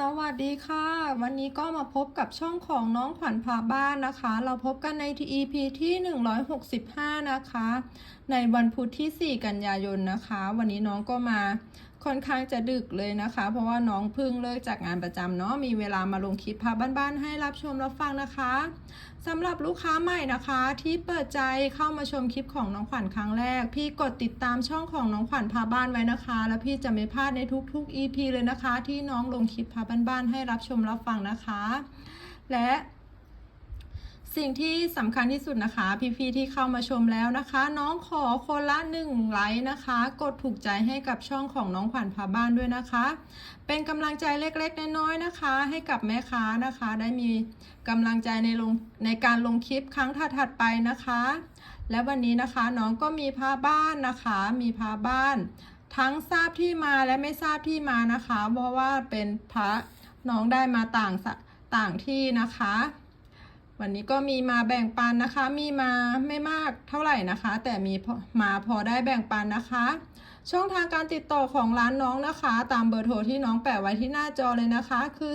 สวัสดีค่ะ วันนี้ก็มาพบกับช่องของน้องขวัญพาบ้านนะคะ เราพบกันใน EP ที่ 165 นะคะ ในวันพุธที่ 4 กันยายนนะคะ วันนี้น้องก็มา ค่อนข้างจะดึกเลยนะคะ เพราะว่าน้องเพิ่งเลิกจากงานประจำเนาะมีเวลามาลงคลิปพาบ้านๆให้รับชมรับฟังนะคะสำหรับลูกค้าใหม่นะคะ ที่เปิดใจเข้ามาชมคลิปของน้องขวัญครั้งแรก พี่กดติดตามช่องของน้องขวัญพาบ้านไว้นะคะ แล้วพี่จะไม่พลาดในทุกๆ EP เลยนะคะ ที่น้องลงคลิปพาบ้านๆให้รับชมรับฟังนะคะ และ สิ่งที่สำคัญที่สุดนะคะ พี่ๆที่เข้ามาชมแล้วนะคะ น้องขอคนละหนึ่งไลค์นะคะ กดถูกใจให้กับช่องของน้องขวัญพาบ้านด้วยนะคะ เป็นกำลังใจเล็กๆน้อยๆนะคะ ให้กับแม่ค้านะคะ ได้มีกำลังใจในลงในการลงคลิปครั้งถัดๆไปนะคะ และวันนี้นะคะน้องก็มีพาบ้านนะคะ มีพาบ้าน ทั้งทราบที่มาและไม่ทราบที่มานะคะ เพราะว่าเป็นพระน้องได้มาต่างสต่างที่นะคะ วันนี้ก็มีมาแบ่งปันนะคะ มีมาไม่มากเท่าไหร่นะคะ แต่มีมาพอได้แบ่งปันนะคะ ช่องทางการติดต่อของร้านน้องนะคะ ตามเบอร์โทรที่น้องแปะไว้ที่หน้าจอเลยนะคะ คือ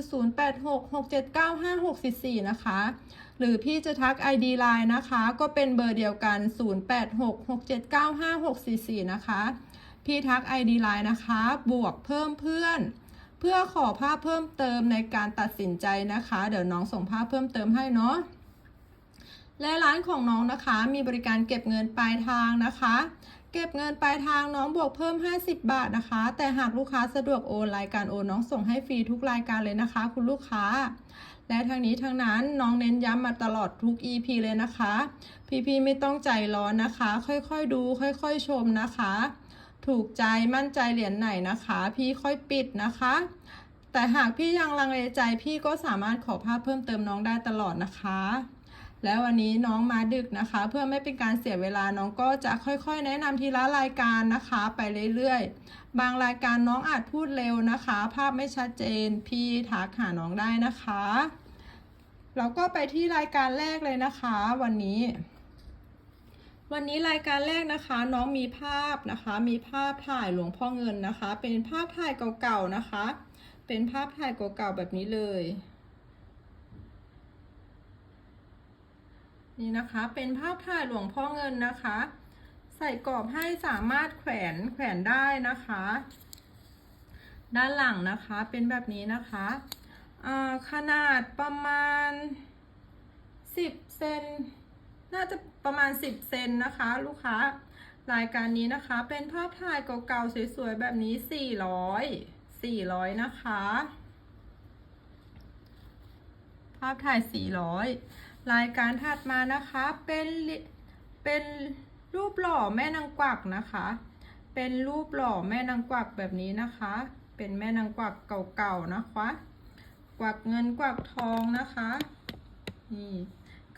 0866795644 นะคะ หรือพี่จะทัก ID Line นะคะ ก็เป็นเบอร์เดียวกัน 0866795644 นะคะ พี่ทัก ID Line นะคะ บวกเพิ่มเพื่อน เพื่อขอภาพเพิ่มเติมในการตัดสินใจนะคะ เดี๋ยวน้องส่งภาพเพิ่มเติมให้เนาะและร้านของน้องนะคะมีบริการเก็บเงินปลายทางนะคะ เก็บเงินปลายทางน้องบวกเพิ่ม 50 บาทนะคะ แต่หากลูกค้าสะดวกโอนรายการโอนน้องส่งให้ฟรีทุกรายการเลยนะคะ คุณลูกค้า และทางนี้ทางนั้นน้องเน้นย้ำมาตลอดทุก EP เลยนะคะ พี่ๆไม่ต้องใจร้อนนะคะ ค่อยๆดู ค่อยๆชมนะคะ ถูกใจมั่นใจเหรียญไหนนะคะ พี่ค่อยปิดนะคะ แต่หากพี่ยังลังเลใจพี่ก็สามารถขอภาพเพิ่มเติมน้องได้ตลอดนะคะ แล้ววันนี้น้องมาดึกนะคะ เพื่อไม่เป็นการเสียเวลาน้องก็จะค่อยๆ แนะนำทีละรายการนะคะ ไปเรื่อยๆ บางรายการน้องอาจพูดเร็วนะคะ ภาพไม่ชัดเจน พี่ทักหาน้องได้นะคะเราก็ไปที่รายการแรกเลยนะคะ วันนี้ วันนี้รายการแรกนะคะน้องมีภาพนะคะ มีภาพถ่ายหลวงพ่อเงินนะคะ เป็นภาพถ่ายเก่าๆนะคะ เป็นภาพถ่ายเก่าๆแบบนี้เลย นี่นะคะเป็นภาพถ่ายหลวงพ่อเงินนะคะ ใส่กรอบให้สามารถแขวนแขวนได้นะคะ ด้านหลังนะคะเป็นแบบนี้นะคะขนาดประมาณ 10เซน น่าจะประมาณ 10 เซนนะคะ ลูกค้ารายการนี้นะคะ เป็นภาพถ่ายเก่าๆสวยๆแบบนี้ 400 400 นะคะ ภาพถ่าย 400 รายการถัดมานะคะเป็นเป็นรูปหล่อแม่นางกวักนะคะ เป็นรูปหล่อแม่นางกวักแบบนี้นะคะ เป็นแม่นางกวักเก่าๆนะคะ กวักเงินกวักทองนะคะ นี่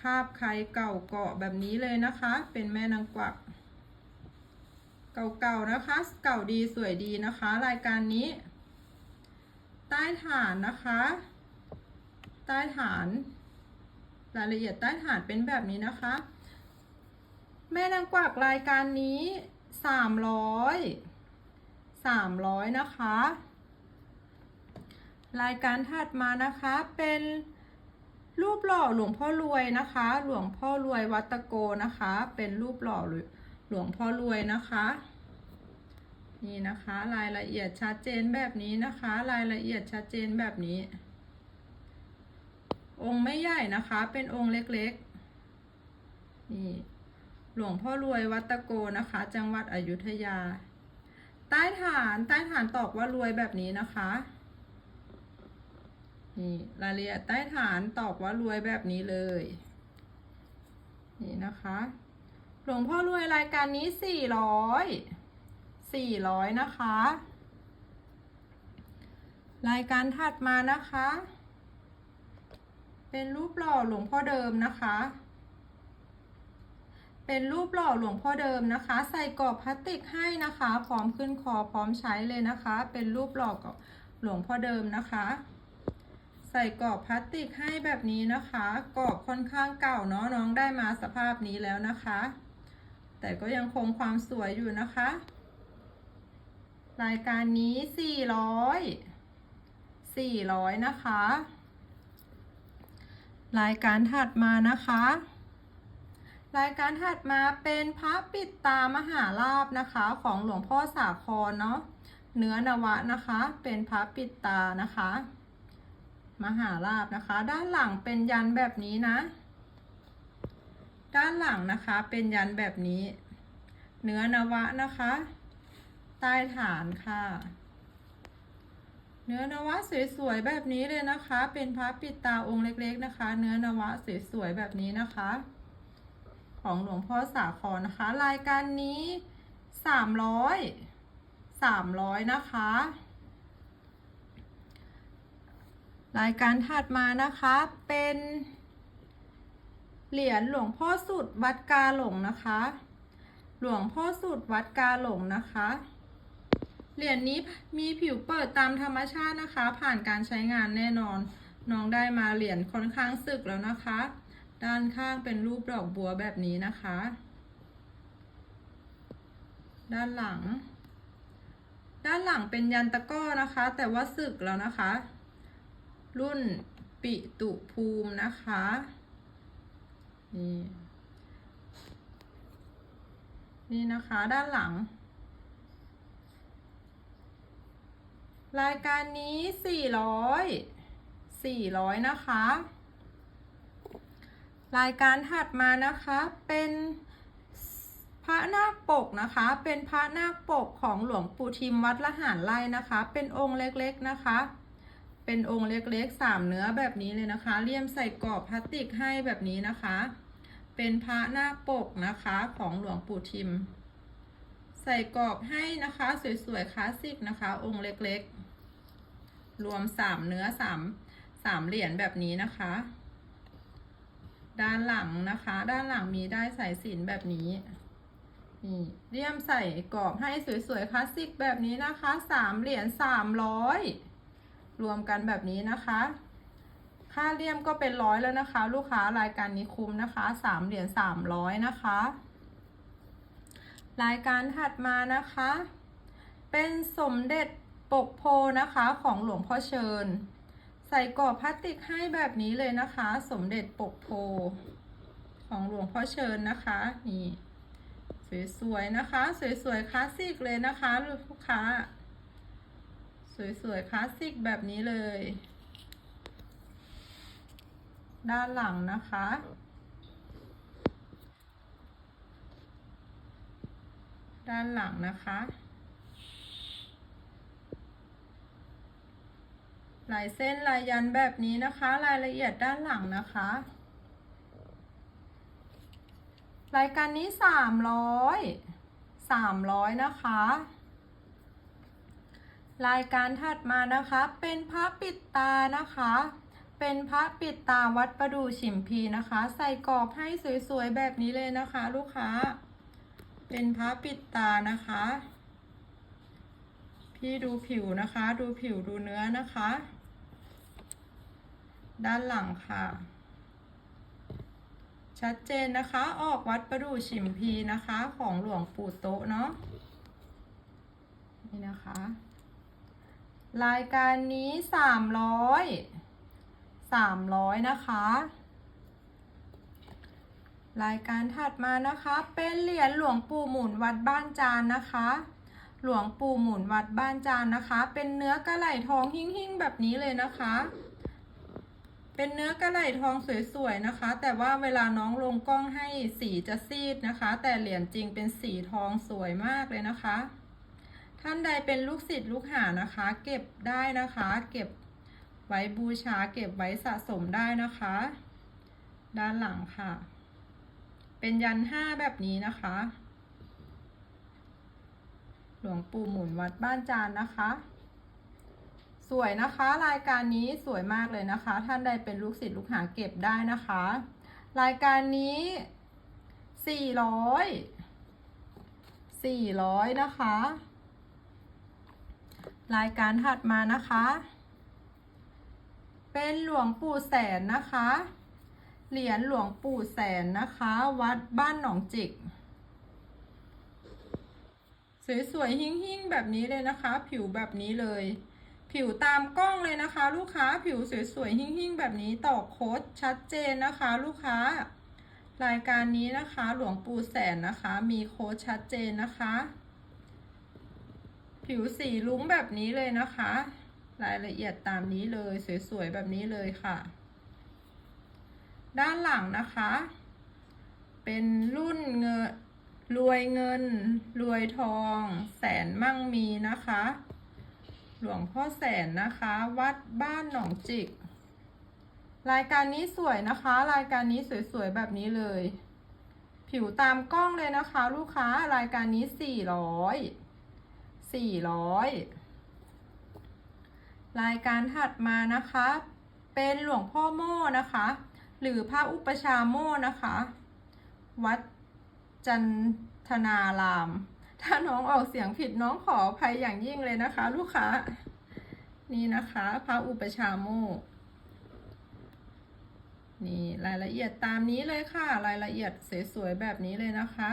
คาบใครเก่าเกาะแบบนี้เลยนะคะ เป็นแม่นางกวัก เก่าๆนะคะ เก่าดีสวยดีนะคะ รายการนี้ ใต้ฐานนะคะ ใต้ฐาน รายละเอียดใต้ฐานเป็นแบบนี้นะคะ แม่นางกวักรายการนี้สามร้อยสามร้อยนะคะ รายการถัดมานะคะเป็น รูปหล่อหลวงพ่อรวยนะคะ หลวงพ่อรวยวัตโกนะคะ เป็นรูปหล่อหลวงพ่อรวยนะคะ นี่นะคะ รายละเอียดชัดเจนแบบนี้นะคะ รายละเอียดชัดเจนแบบนี้ องค์ไม่ใหญ่นะคะ เป็นองค์เล็กๆ นี่ หลวงพ่อรวยวัตโกนะคะ จังหวัดอยุธยา ใต้ฐาน ใต้ฐานตอกว่ารวยแบบนี้นะคะ นี่รายละเอียดใต้ฐานตอกว่ารวยแบบนี้เลย นี่นะคะ หลวงพ่อรวยรายการนี้สี่ร้อยสี่ร้อยนะคะ รายการถัดมานะคะ เป็นรูปหล่อหลวงพ่อเดิมนะคะ เป็นรูปหล่อหลวงพ่อเดิมนะคะ ใส่กรอบพลาสติกให้นะคะ พร้อมขึ้นคอพร้อมใช้เลยนะคะ เป็นรูปหล่อกับหลวงพ่อเดิมนะคะ ใส่กรอบพลาสติกให้แบบนี้นะคะ กรอบค่อนข้างเก่าเนาะน้องได้มาสภาพนี้แล้วนะคะ แต่ก็ยังคงความสวยอยู่นะคะ รายการนี้ 400สี่ร้อยนะคะ รายการถัดมานะคะ รายการถัดมาเป็นพระปิดตามหาลาบนะคะของหลวงพ่อสาครเนาะเนื้อนวะนะคะ เป็นพระปิดตานะคะ มหาลาบนะคะ ด้านหลังเป็นยันแบบนี้นะ ด้านหลังนะคะเป็นยันแบบนี้ เนื้อนวะนะคะ ใต้ฐานค่ะ เนื้อนวะสวยๆแบบนี้เลยนะคะ เป็นพระปิดตาองค์เล็ก ๆ นะคะ เนื้อนวะสวยๆแบบนี้นะคะ ของหลวงพ่อสาครนะคะ รายการนี้สามร้อยสามร้อยนะคะ รายการถัดมานะคะเป็นเหรียญหลวงพ่อสุดวัดกาหลงนะคะ หลวงพ่อสุดวัดกาหลงนะคะ เหรียญนี้มีผิวเปิดตามธรรมชาตินะคะ ผ่านการใช้งานแน่นอน น้องได้มาเหรียญค่อนข้างสึกแล้วนะคะ ด้านข้างเป็นรูปดอกบัวแบบนี้นะคะ ด้านหลัง ด้านหลังเป็นยันตะก้อนะคะ แต่ว่าสึกแล้วนะคะ รุ่นปิตุภูมินะคะนี่นี่นะคะด้านหลัง รายการนี้สี่ร้อยสี่ร้อยนะคะ รายการถัดมานะคะเป็นพระนาคปกนะคะ เป็นพระนาคปกของหลวงปู่ทิมวัดละหารไร่นะคะ เป็นองค์เล็กๆนะคะ เป็นองค์เล็กๆสามเนื้อแบบนี้เลยนะคะ เลี่ยมใส่กรอบพลาสติกให้แบบนี้นะคะ เป็นพระหน้าปกนะคะของหลวงปู่ทิม ใส่กรอบให้นะคะสวยๆคลาสสิกนะคะ องค์เล็กๆ รวมสามเนื้อสามสามเหรียญแบบนี้นะคะ ด้านหลังนะคะ ด้านหลังมีได้สายสินแบบนี้นี่เลี่ยมใส่กรอบให้สวยๆคลาสสิกแบบนี้นะคะสามเหรียญสามร้อย รวมกันแบบนี้นะคะ ค่าเลี่ยมก็เป็นร้อยแล้วนะคะ ลูกค้ารายการนี้คุ้มนะคะสามเหรียญสามร้อยนะคะ รายการถัดมานะคะ เป็นสมเด็จปกโพนะคะของหลวงพ่อเชิญ ใส่กรอบพลาสติกให้แบบนี้เลยนะคะ สมเด็จปกโพของหลวงพ่อเชิญนะคะนี่สวยๆนะคะ สวยๆคลาสสิกเลยนะคะลูกค้า สวยๆคลาสสิกแบบนี้เลย ด้านหลังนะคะ ด้านหลังนะคะลายเส้นลายยันแบบนี้นะคะ รายละเอียดด้านหลังนะคะ รายการนี้สามร้อยสามร้อยนะคะ รายการถัดมานะคะ เป็นพระปิดตานะคะ เป็นพระปิดตาวัดประดูฉิมพีนะคะ ใส่กรอบให้สวยๆแบบนี้เลยนะคะ ลูกค้า เป็นพระปิดตานะคะ พี่ดูผิวนะคะ ดูผิวดูเนื้อนะคะ ด้านหลังค่ะชัดเจนนะคะ ออกวัดประดูฉิมพีนะคะ ของหลวงปู่โตะเนาะ นี่นะคะ รายการนี้สามร้อยสามร้อยนะคะ รายการถัดมานะคะ เป็นเหรียญหลวงปู่หมุนวัดบ้านจานนะคะ หลวงปู่หมุนวัดบ้านจานนะคะ เป็นเนื้อกระไหล่ทองหิ่งๆแบบนี้เลยนะคะ เป็นเนื้อกระไหล่ทองสวยๆนะคะ แต่ว่าเวลาน้องลงกล้องให้สีจะซีดนะคะ แต่เหรียญจริงเป็นสีทองสวยมากเลยนะคะ ท่านใดเป็นลูกศิษย์ลูกหานะคะ เก็บได้นะคะ เก็บไว้บูชา เก็บไว้สะสมได้นะคะ ด้านหลังค่ะ เป็นยันห้าแบบนี้นะคะ หลวงปู่หมุนวัดบ้านจานนะคะ สวยนะคะรายการนี้สวยมากเลยนะคะ ท่านใดเป็นลูกศิษย์ลูกหาเก็บได้นะคะ รายการนี้สี่ร้อยสี่ร้อยนะคะ รายการถัดมานะคะ เป็นหลวงปู่แสนนะคะ เหรียญหลวงปู่แสนนะคะ วัดบ้านหนองจิก สวยๆหิ่งๆแบบนี้เลยนะคะ ผิวแบบนี้เลย ผิวตามกล้องเลยนะคะ ลูกค้าผิวสวยๆหิ่งๆแบบนี้ต่อโค้ดชัดเจนนะคะ ลูกค้ารายการนี้นะคะ หลวงปู่แสนนะคะ มีโค้ดชัดเจนนะคะ ผิวสีลุ้งแบบนี้เลยนะคะ รายละเอียดตามนี้เลยสวยๆแบบนี้เลยค่ะ ด้านหลังนะคะ เป็นรุ่นเงินรวยเงิน รวยทอง แสนมั่งมีนะคะ หลวงพ่อแสนนะคะ วัดบ้านหนองจิก รายการนี้สวยนะคะ รายการนี้สวยๆแบบนี้เลย ผิวตามกล้องเลยนะคะ ลูกค้ารายการนี้สี่ร้อย สี่ร้อยรายการถัดมานะคะ เป็นหลวงพ่อโม่นะคะ หรือพระอุปชาโม่นะคะ วัดจันทนาราม ถ้าน้องออกเสียงผิดน้องขออภัยอย่างยิ่งเลยนะคะ ลูกค้า นี่นะคะพระอุปชาโมนี่รายละเอียดตามนี้เลยค่ะ รายละเอียดสวยๆแบบนี้เลยนะคะ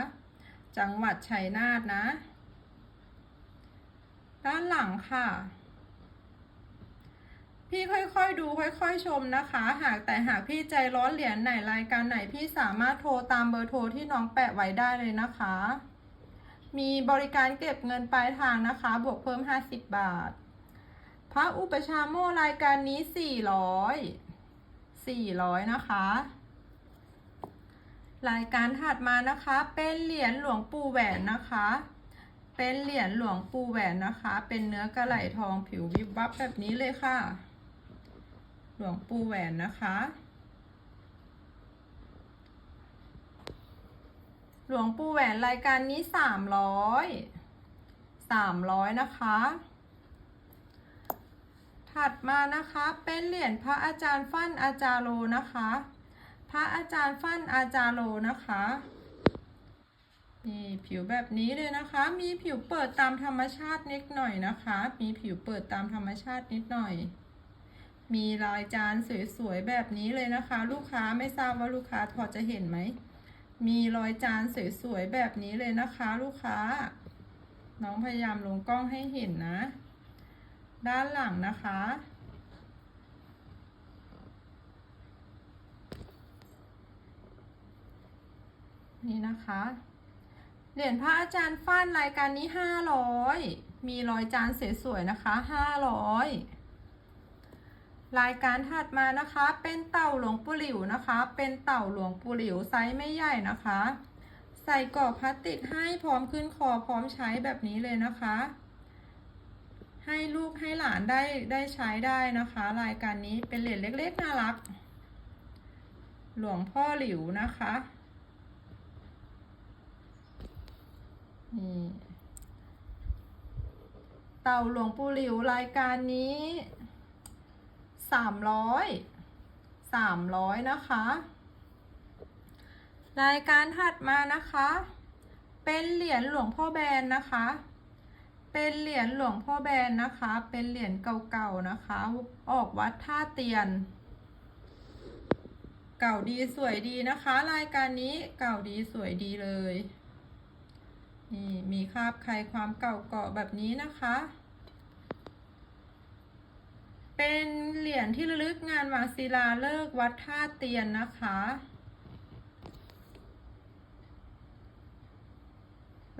จังหวัดชัยนาทนะ ด้านหลังค่ะ พี่ค่อยๆดูค่อยๆชมนะคะ หากแต่หากพี่ใจร้อนเหรียญไหนรายการไหนพี่สามารถโทรตามเบอร์โทรที่น้องแปะไว้ได้เลยนะคะ มีบริการเก็บเงินปลายทางนะคะ บวกเพิ่ม 50 บาท พระอุปชาโมรายการนี้ 400 400 นะคะ รายการถัดมานะคะ เป็นเหรียญหลวงปู่แหวนนะคะ เป็นเหรียญหลวงปู่แหวนนะคะ เป็นเนื้อกระไหลทองผิววิบวับแบบนี้เลยค่ะ หลวงปู่แหวนนะคะ หลวงปู่แหวนรายการนี้สามร้อยสามร้อยนะคะ ถัดมานะคะเป็นเหรียญพระอาจารย์ฟั่นอาจารโลนะคะ พระอาจารย์ฟั่นอาจารโลนะคะ นี่ผิวแบบนี้เลยนะคะ มีผิวเปิดตามธรรมชาตินิดหน่อยนะคะ มีผิวเปิดตามธรรมชาตินิดหน่อย มีลายจานสวยๆแบบนี้เลยนะคะ ลูกค้าไม่ทราบว่าลูกค้าพอจะเห็นไหม มีรอยจานสวยๆแบบนี้เลยนะคะ ลูกค้า น้องพยายามลงกล้องให้เห็นนะ ด้านหลังนะคะนี่นะคะ เหรียญพระอาจารย์ฟ้านรายการนี้ห้าร้อยมีรอยจานสวยๆนะคะห้าร้อยรายการถัดมานะคะ เป็นเต่าหลวงปู่หลิวนะคะ เป็นเต่าหลวงปู่หลิวไซส์ไม่ใหญ่นะคะ ใส่กรอบพลาสติกให้พร้อมขึ้นคอพร้อมใช้แบบนี้เลยนะคะ ให้ลูกให้หลานได้ได้ใช้ได้นะคะ รายการนี้เป็นเหรียญเล็กๆน่ารัก หลวงพ่อหลิวนะคะ นี่เต่าหลวงปู่หลิวรายการนี้สามร้อยสามร้อยนะคะ รายการถัดมานะคะ เป็นเหรียญหลวงพ่อแบนนะคะ เป็นเหรียญหลวงพ่อแบนนะคะ เป็นเหรียญเก่าๆนะคะ ออกวัดท่าเตียน เก่าดีสวยดีนะคะ รายการนี้เก่าดีสวยดีเลย นี่มีคราบใครความเก่าเกาะแบบนี้นะคะ เป็นเหรียญที่ระลึกงานวางศิลาเลิกษ์วัดท่าเตียนนะคะ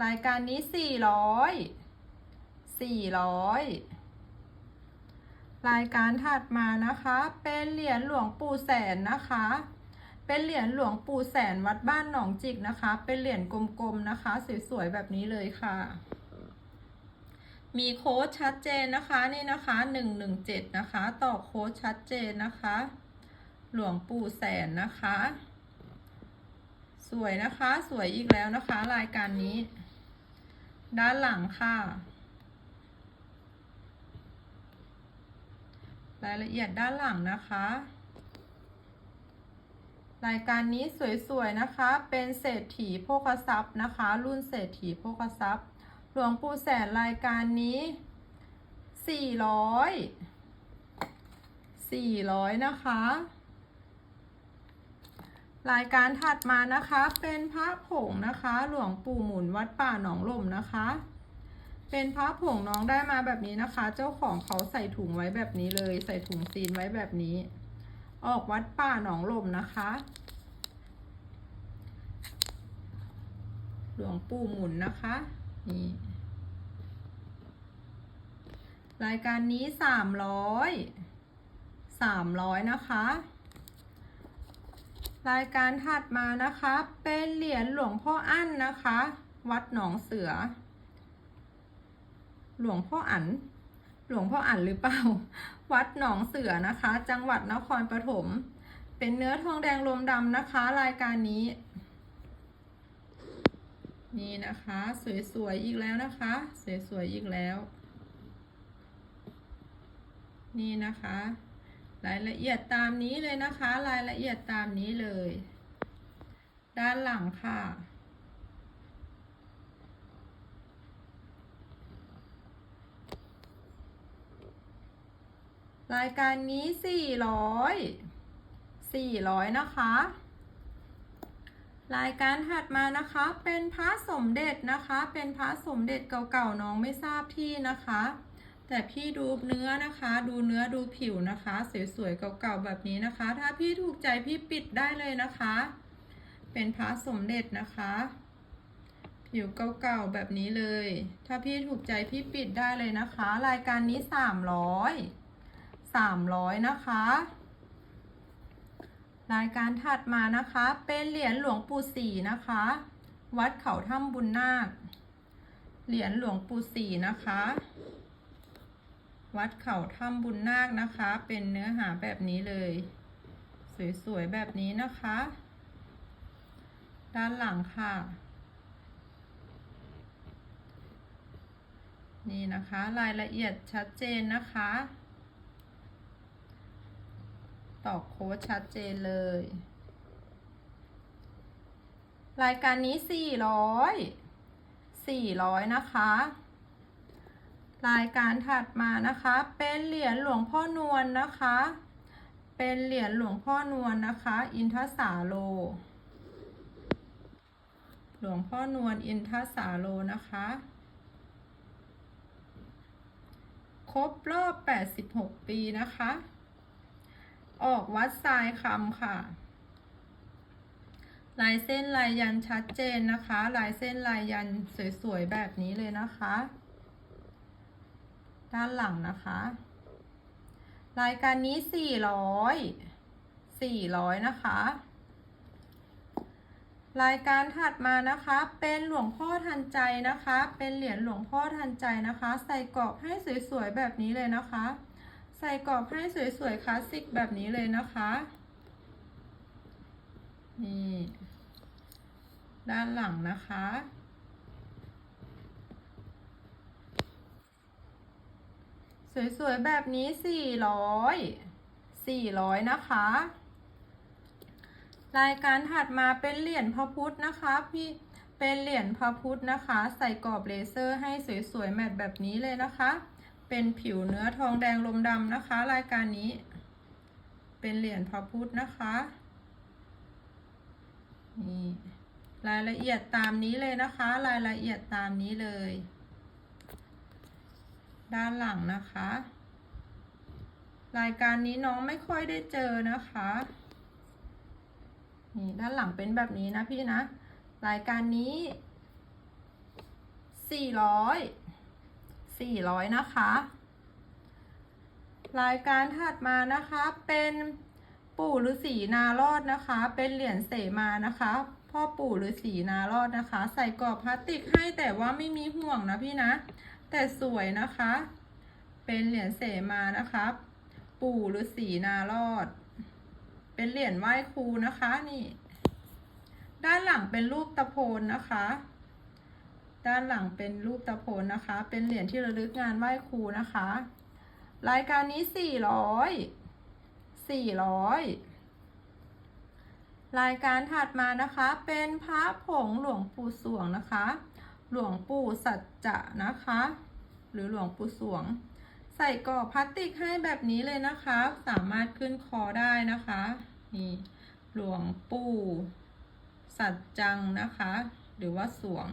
รายการนี้สี่ร้อยสี่ร้อยรายการถัดมานะคะ เป็นเหรียญหลวงปู่แสนนะคะ เป็นเหรียญหลวงปู่แสนวัดบ้านหนองจิกนะคะ เป็นเหรียญกลมๆนะคะ สวยๆแบบนี้เลยค่ะ มีโค้ดชัดเจนนะคะนี่นะคะหนึ่งหนึ่งเจ็ดนะคะ ต่อโค้ดชัดเจนนะคะ หลวงปู่แสนนะคะ สวยนะคะสวยอีกแล้วนะคะ รายการนี้ ด้านหลังค่ะรายละเอียดด้านหลังนะคะ รายการนี้สวยๆนะคะ เป็นเศรษฐีโภคทรัพย์นะคะ รุ่นเศรษฐีโภคทรัพย์ หลวงปู่แสนรายการนี้ 400 400 นะคะ รายการถัดมานะคะ เป็นพระผงนะคะ หลวงปู่หมุนวัดป่าหนองลมนะคะ เป็นพระผงน้องได้มาแบบนี้นะคะ เจ้าของเขาใส่ถุงไว้แบบนี้เลย ใส่ถุงซีนไว้แบบนี้ ออกวัดป่าหนองลมนะคะ หลวงปู่หมุนนะคะนี่รายการนี้สามร้อยสามร้อยนะคะ รายการถัดมานะคะ เป็นเหรียญหลวงพ่ออั้นนะคะ วัดหนองเสือ หลวงพ่ออั๋นหลวงพ่ออั๋นหรือเปล่า วัดหนองเสือนะคะ จังหวัดนครปฐม เป็นเนื้อทองแดงลมดำนะคะ รายการนี้ นี่นะคะ สวยๆอีกแล้วนะคะ สวยๆอีกแล้ว นี่นะคะ รายละเอียดตามนี้เลยนะคะ รายละเอียดตามนี้เลย ด้านหลังค่ะ รายการนี้สี่ร้อยสี่ร้อยนะคะ รายการถัดมานะคะเป็นพระสมเด็จนะคะ เป็นพระสมเด็จเก่าๆน้องไม่ทราบที่นะคะ แต่พี่ดูเนื้อนะคะ ดูเนื้อดูผิวนะคะ สวยๆเก่าๆแบบนี้นะคะ ถ้าพี่ถูกใจพี่ปิดได้เลยนะคะ เป็นพระสมเด็จนะคะผิวเก่าๆแบบนี้เลย ถ้าพี่ถูกใจพี่ปิดได้เลยนะคะ รายการนี้สามร้อย สามร้อยนะคะ รายการถัดมานะคะ เป็นเหรียญหลวงปู่ศรีนะคะ วัดเขาถ้ำบุญนาค เหรียญหลวงปู่ศรีนะคะ วัดเขาถ้ำบุญนาคนะคะ เป็นเนื้อหาแบบนี้เลย สวยๆแบบนี้นะคะ ด้านหลังค่ะนี่นะคะ รายละเอียดชัดเจนนะคะ ต่อโค้ดชัดเจนเลย รายการนี้ 400 400 นะคะ รายการถัดมานะคะ เป็นเหรียญหลวงพ่อนวลนะคะ เป็นเหรียญหลวงพ่อนวลนะคะ อินทสาโล หลวงพ่อนวลอินทสาโลนะคะครบรอบ 86 ปีนะคะ ออกวัดทรายคำค่ะ ลายเส้นลายยันชัดเจนนะคะ ลายเส้นลายยันสวยๆแบบนี้เลยนะคะ ด้านหลังนะคะ รายการนี้400 400นะคะ รายการถัดมานะคะ เป็นหลวงพ่อทันใจนะคะ เป็นเหรียญหลวงพ่อทันใจนะคะ ใส่กรอบให้สวยๆแบบนี้เลยนะคะ ใส่กรอบให้สวยๆคลาสสิกแบบนี้เลยนะคะ นี่ ด้านหลังนะคะ สวยๆแบบนี้400 400นะคะ รายการถัดมาเป็นเหรียญพระพุทธนะคะพี่เป็นเหรียญพระพุทธนะคะ ใส่กรอบเลเซอร์ให้สวยๆแมทแบบนี้เลยนะคะ เป็นผิวเนื้อทองแดงลมดำนะคะ รายการนี้ เป็นเหรียญพระพุทธนะคะนี่รายละเอียดตามนี้เลยนะคะ รายละเอียดตามนี้เลย ด้านหลังนะคะ รายการนี้น้องไม่ค่อยได้เจอนะคะนี่ด้านหลังเป็นแบบนี้นะพี่นะ รายการนี้400 400 นะคะ รายการถัดมานะคะเป็นปู่ฤาษีนารอดนะคะ เป็นเหรียญเสมานะคะ พ่อปู่ฤาษีนารอดนะคะ ใส่กรอบพลาสติกให้แต่ว่าไม่มีห่วงนะพี่นะ แต่สวยนะคะ เป็นเหรียญเสมานะคะปู่ฤาษีนารอด เป็นเหรียญไหว้ครูนะคะนี่ ด้านหลังเป็นรูปตะโพนนะคะ ด้านหลังเป็นรูปตะโพนนะคะ เป็นเหรียญที่ระลึกงานไหว้ครูนะคะ รายการนี้สี่ร้อยสี่ร้อยรายการถัดมานะคะ เป็นพระผงหลวงปู่สวงนะคะ หลวงปู่สัจจะนะคะ หรือหลวงปู่สวง ใส่กรอบพลาสติกให้แบบนี้เลยนะคะ สามารถขึ้นคอได้นะคะนี่หลวงปู่สัจจังนะคะ หรือว่าสวง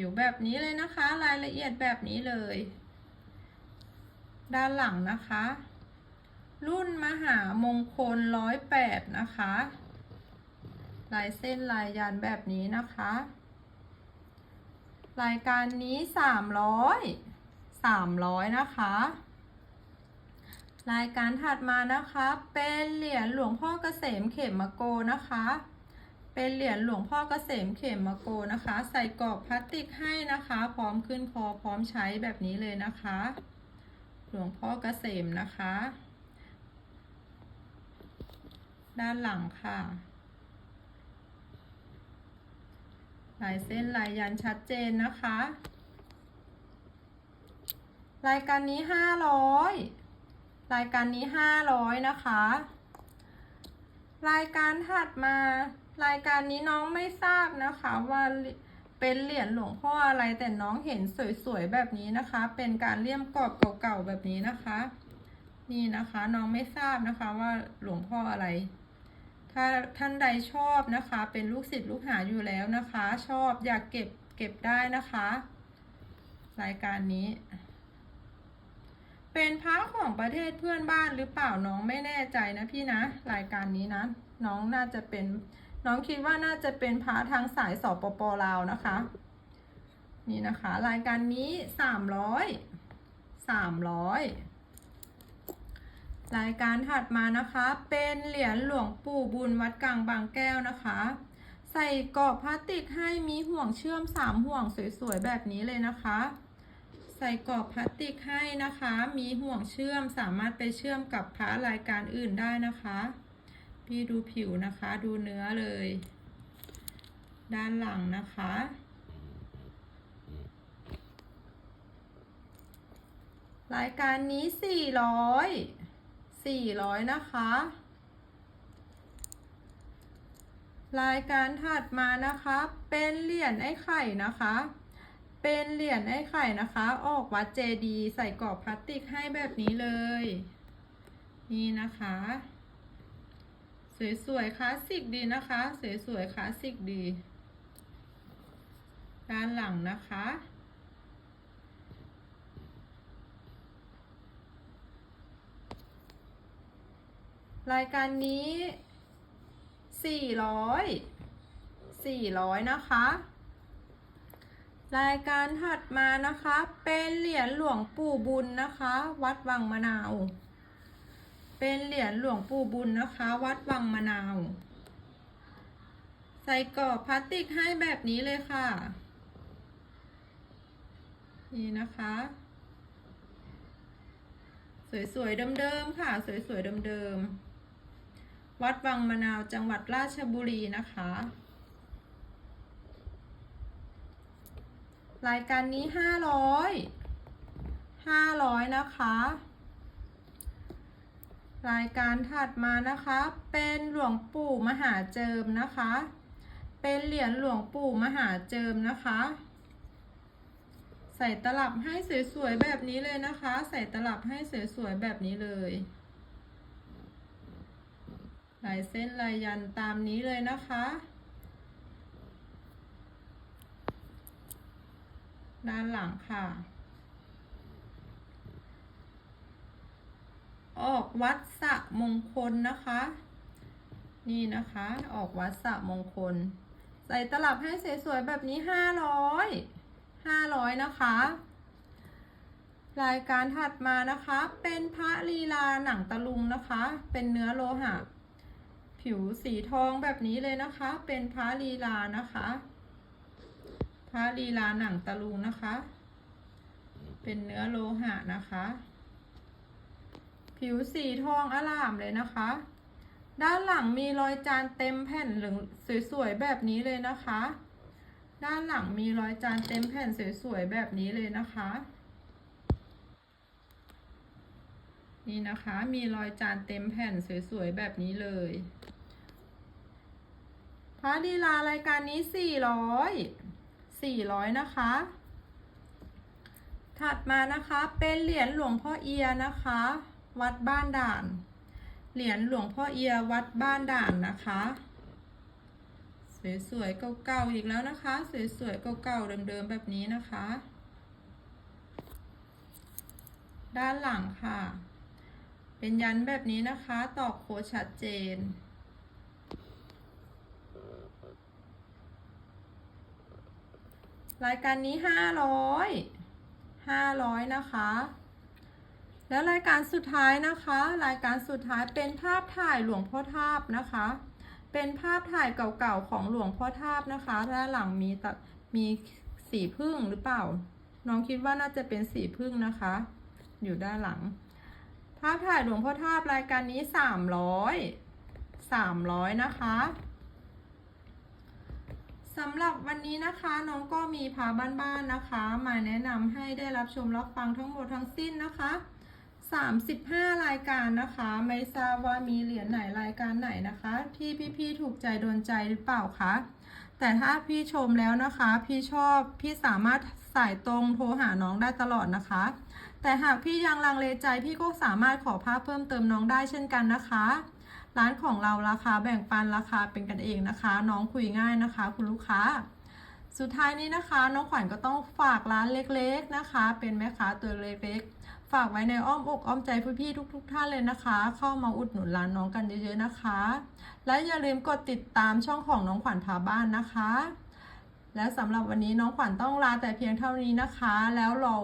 ผิวแบบนี้เลยนะคะ รายละเอียดแบบนี้เลย ด้านหลังนะคะ รุ่นมหามงคลร้อยแปดนะคะ ลายเส้นลายยันแบบนี้นะคะ รายการนี้สามร้อยสามร้อยนะคะรายการถัดมานะคะ เป็นเหรียญหลวงพ่อเกษมเขมโกนะคะ เป็นเหรียญหลวงพ่อเกษมเขมโกนะคะ ใส่กรอบพลาสติกให้นะคะ พร้อมขึ้นคอพร้อมใช้แบบนี้เลยนะคะ หลวงพ่อเกษมนะคะ ด้านหลังค่ะลายเส้นลายยันชัดเจนนะคะ รายการนี้ห้าร้อยรายการนี้ห้าร้อยนะคะ รายการถัดมา รายการนี้น้องไม่ทราบนะคะว่าเป็นเหรียญหลวงพ่ออะไรแต่น้องเห็นสวยๆแบบนี้นะคะ เป็นการเลี่ยมกรอบเก่าๆแบบนี้นะคะ นี่นะคะน้องไม่ทราบนะคะว่าหลวงพ่ออะไร ถ้าท่านใดชอบนะคะ เป็นลูกศิษย์ลูกหาอยู่แล้วนะคะ ชอบอยากเก็บเก็บได้นะคะ รายการนี้ เป็นพระของประเทศเพื่อนบ้านหรือเปล่าน้องไม่แน่ใจนะพี่นะ รายการนี้นะ น้องน่าจะเป็น น้องคิดว่าน่าจะเป็นพระทางสายสปปลาวนะคะ นี่นะคะ รายการนี้สามร้อยสามร้อยรายการถัดมานะคะ เป็นเหรียญหลวงปู่บุญวัดกลางบางแก้วนะคะ ใส่กรอบพลาสติกให้มีห่วงเชื่อมสามห่วงสวยๆแบบนี้เลยนะคะ ใส่กรอบพลาสติกให้นะคะ มีห่วงเชื่อมสามารถไปเชื่อมกับพระรายการอื่นได้นะคะ พี่ดูผิวนะคะ ดูเนื้อเลย ด้านหลังนะคะ รายการนี้สี่ร้อยสี่ร้อยนะคะ รายการถัดมานะคะ เป็นเหรียญไอ้ไข่นะคะ เป็นเหรียญไอ้ไข่นะคะ ออกวัดเจดีใส่กรอบพลาสติกให้แบบนี้เลย นี่นะคะ สวยๆคลาสสิกดีนะคะ สวยๆคลาสสิกดี ด้านหลังนะคะ รายการนี้ 400 400 นะคะ รายการถัดมานะคะ เป็นเหรียญหลวงปู่บุญนะคะ วัดวังมะนาว เป็นเหรียญหลวงปู่บุญนะคะ วัดวังมะนาว ใส่กรอบพลาสติกให้แบบนี้เลยค่ะ นี่นะคะ สวยๆเดิมๆค่ะ สวยๆเดิมๆวัดวังมะนาวจังหวัดราชบุรีนะคะ รายการนี้ห้าร้อยห้าร้อยนะคะ รายการถัดมานะคะ เป็นหลวงปู่มหาเจิมนะคะ เป็นเหรียญหลวงปู่มหาเจิมนะคะ ใส่ตลับให้สวยๆแบบนี้เลยนะคะ ใส่ตลับให้สวยๆแบบนี้เลยลายเส้นลายยันตามนี้เลยนะคะ ด้านหลังค่ะ ออกวัดสะมงคลนะคะ นี่นะคะ ออกวัดสะมงคล ใส่ตลับให้สวยๆแบบนี้ห้าร้อยห้าร้อยนะคะ รายการถัดมานะคะ เป็นพระลีลาหนังตะลุงนะคะ เป็นเนื้อโลหะ ผิวสีทองแบบนี้เลยนะคะ เป็นพระลีลานะคะ พระลีลาหนังตะลุงนะคะ เป็นเนื้อโลหะนะคะ ผิวสีทองอลามเลยนะคะ ด้านหลังมีรอยจานเต็มแผ่นหลืองสวยๆแบบนี้เลยนะคะ ด้านหลังมีรอยจานเต็มแผ่นสวยๆแบบนี้เลยนะคะ นี่นะคะมีรอยจานเต็มแผ่นสวยๆแบบนี้เลยพระดีลารายการนี้สี่ร้อย สี่ร้อยนะคะ ถัดมานะคะเป็นเหรียญหลวงพ่อเอียนะคะ วัดบ้านด่าน เหรียญหลวงพ่อเอียวัดบ้านด่านนะคะสสวยๆเก่าๆอีกแล้วนะคะ สวยๆเก่าๆเดิมๆแบบนี้นะคะ ด้านหลังค่ะ เป็นยันแบบนี้นะคะตอกโค้ดชัดเจน รายการนี้ห้าร้อยห้าร้อยนะคะ แล้วรายการสุดท้ายนะคะ รายการสุดท้ายเป็นภาพถ่ายหลวงพ่อทาบนะคะ เป็นภาพถ่ายเก่าๆของหลวงพ่อทาบนะคะด้านหลังมีตะมีสีพึ่งหรือเปล่า น้องคิดว่าน่าจะเป็นสีพึ่งนะคะ อยู่ด้านหลัง ภาพถ่ายหลวงพ่อทาบรายการนี้สามร้อยสามร้อยนะคะ สำหรับวันนี้นะคะน้องก็มีพาบ้านๆนะคะ มาแนะนำให้ได้รับชมรับฟังทั้งหมดทั้งสิ้นนะคะ 35 รายการนะคะ ไม่ทราบว่ามีเหรียญไหนรายการไหนนะคะ ที่พี่ๆถูกใจโดนใจหรือเปล่าคะแต่ถ้าพี่ชมแล้วนะคะ พี่ชอบพี่สามารถสายตรงโทรหาน้องได้ตลอดนะคะ แต่หากพี่ยังลังเลใจพี่ก็สามารถขอภาพเพิ่มเติมน้องได้เช่นกันนะคะ ร้านของเราราคาแบ่งปันราคาเป็นกันเองนะคะ น้องคุยง่ายนะคะ คุณลูกค้า สุดท้ายนี้นะคะ น้องขวัญก็ต้องฝากร้านเล็กๆนะคะ เป็นแม่ค้าตัวเล็กๆฝากไว้ในอ้อมอกอ้อมใจพี่ๆทุก ๆท่านเลยนะคะ เข้ามาอุดหนุนร้านน้องกันเยอะๆนะคะ และอย่าลืมกดติดตามช่องของน้องขวัญพาบ้านนะคะ และสำหรับวันนี้น้องขวัญต้องลาแต่เพียงเท่านี้นะคะ แล้วเรา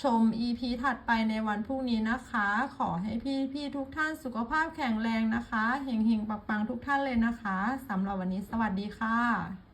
ชม EP ถัดไปในวันพรุ่งนี้นะคะ ขอให้พี่พี่ๆทุกท่านสุขภาพแข็งแรงนะคะ เฮงเฮงปังปังทุกท่านเลยนะคะสำหรับวันนี้สวัสดีค่ะ